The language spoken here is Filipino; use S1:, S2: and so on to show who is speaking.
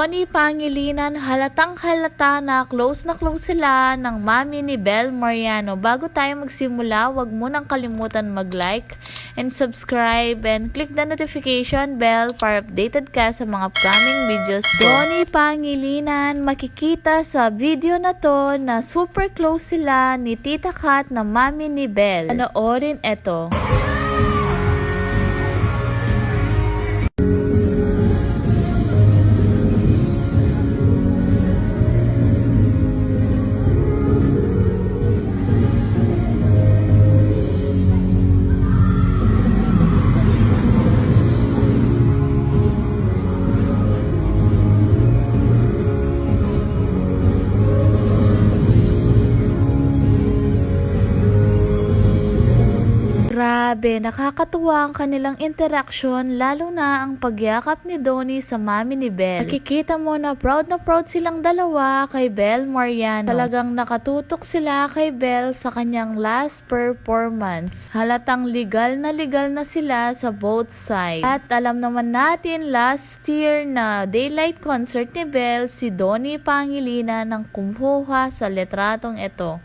S1: Pangilinan, halatang halata na close na close sila ng mami ni Bel Mariano. Bago tayo magsimula, wag mo nang kalimutan mag-like and subscribe and click the notification bell para updated ka sa mga upcoming videos ko. Pangilinan, makikita sa video na to na super close sila ni Tita Kat na mami ni Bel. Panoorin eto. Grabe, nakakatuwa ang kanilang interaksyon lalo na ang pagyakap ni Donnie sa mami ni Belle. Nakikita mo na proud na proud silang dalawa kay Belle Mariano. Talagang nakatutok sila kay Belle sa kanyang last performance. Halatang legal na legal na sila sa both sides. At alam naman natin last year na daylight concert ni Belle si Donnie Pangilinan ng kumuha sa letratong ito.